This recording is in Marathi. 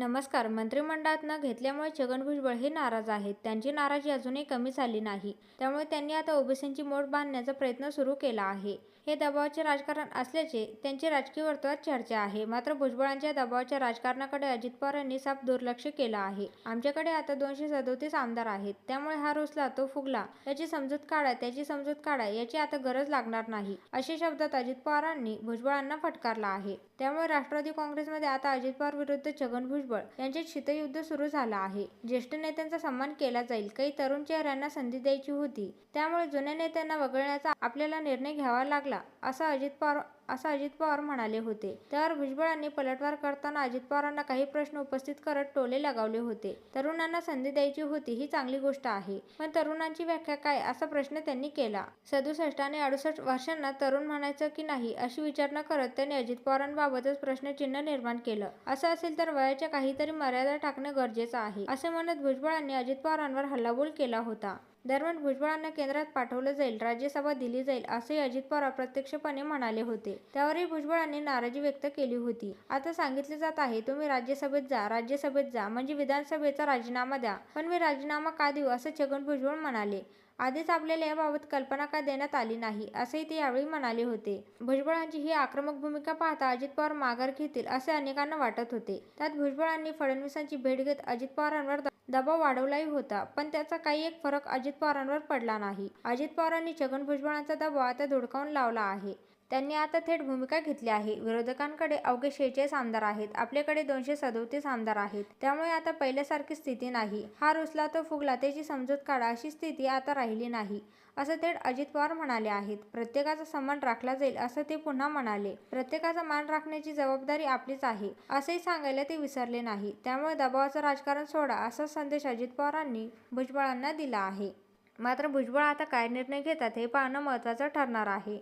नमस्कार. मंत्रिमंडळात न घेतल्यामुळे छगन भुजबळ हे नाराज आहेत. त्यांची नाराजी अजूनही कमी झाली नाही. त्यामुळे त्यांनी आता ओबीसींची मोड बांधण्याचा प्रयत्न सुरू केला आहे. हे दबावाचे राजकारण असल्याचे त्यांची राजकीय वर्तुळात चर्चा आहे. मात्र भुजबळांच्या दबावाच्या राजकारणाकडे अजित पवार यांनी साफ दुर्लक्ष केलं आहे. आमच्याकडे आता दोनशे सदोतीस आमदार आहेत. त्यामुळे हा रोसला तो फुगला. याची समजूत काढा त्याची समजूत काढा याची आता गरज लागणार नाही अशा शब्दात अजित पवारांनी भुजबळांना फटकारला आहे. त्यामुळे राष्ट्रवादी काँग्रेसमध्ये आता अजित पवार विरुद्ध छगन भुजबळ यांचे शीतयुद्ध सुरू झालं आहे. ज्येष्ठ नेत्यांचा सन्मान केला जाईल. काही तरुण चेहऱ्यांना संधी द्यायची होती. त्यामुळे जुन्या नेत्यांना वगळण्याचा आपल्याला निर्णय घ्यावा लागला असं अजित पवार असं अजित पवार म्हणाले होते. तर भुजबळांनी पलटवार करताना अजित पवारांना काही प्रश्न उपस्थित करत टोले लगावले होते. तरुणांना संधी द्यायची होती ही चांगली गोष्ट आहे. पण तरुणांची व्याख्या काय असा प्रश्न त्यांनी केला. सदुसष्ट आणि अडुसष्ट वर्षांना तरुण म्हणायचं की नाही अशी विचारणा करत त्यांनी अजित पवारांबाबतच प्रश्नचिन्ह निर्माण केलं. असं असेल तर वयाच्या काहीतरी मर्यादा टाकणं गरजेचं आहे. असे म्हणत भुजबळांनी अजित पवारांवर हल्लाबोल केला होता. दरम्यान भुजबळांना केंद्रात पाठवलं जाईल राज्यसभा दिली जाईल असंही अजित पवार अप्रत्यक्षपणे म्हणाले होते. त्यावरही भुजबळांनी नाराजी व्यक्त केली होती. आता सांगितले जात आहे तुम्ही राज्यसभेत जा राज्यसभेत जा म्हणजे विधानसभेचा राजीनामा द्या. पण मी राजीनामा का देऊ असं छगन भुजबळ म्हणाले. आधीच आपल्याला याबाबत कल्पना का देण्यात आली नाही असेही ते यावेळी म्हणाले होते. भुजबळांची ही आक्रमक भूमिका पाहता अजित पवार माघार घेतील असे अनेकांना वाटत होते. त्यात भुजबळांनी फडणवीसांची भेट घेत अजित पवारांवर दबाव वाढवलाही होता पण त्याचा काही एक फरक अजित पवारांवर पडला नाही. अजित पवारांनी छगन भुजबळांचा दबाव आता धुडकावून लावला आहे. त्यांनी आता थेट भूमिका घेतली आहे. विरोधकांकडे अवघे शेहेचाळीस आमदार आहेत. आपल्याकडे दोनशे सदोतीस आमदार आहेत. त्यामुळे आता पहिल्यासारखी स्थिती नाही. हा रुसला तो फुगला त्याची समजूत काढा अशी स्थिती आता राहिली नाही असं थेट अजित पवार म्हणाले आहेत. प्रत्येकाचा सन्मान राखला जाईल असं ते पुन्हा म्हणाले. प्रत्येकाचा मान राखण्याची जबाबदारी आपलीच आहे असंही सांगायला ते विसरले नाही. त्यामुळे दबावाचं राजकारण सोडा असा संदेश अजित पवारांनी भुजबळांना दिला आहे. मात्र भुजबळ आता काय निर्णय घेतात हे पाहणं महत्त्वाचं ठरणार आहे.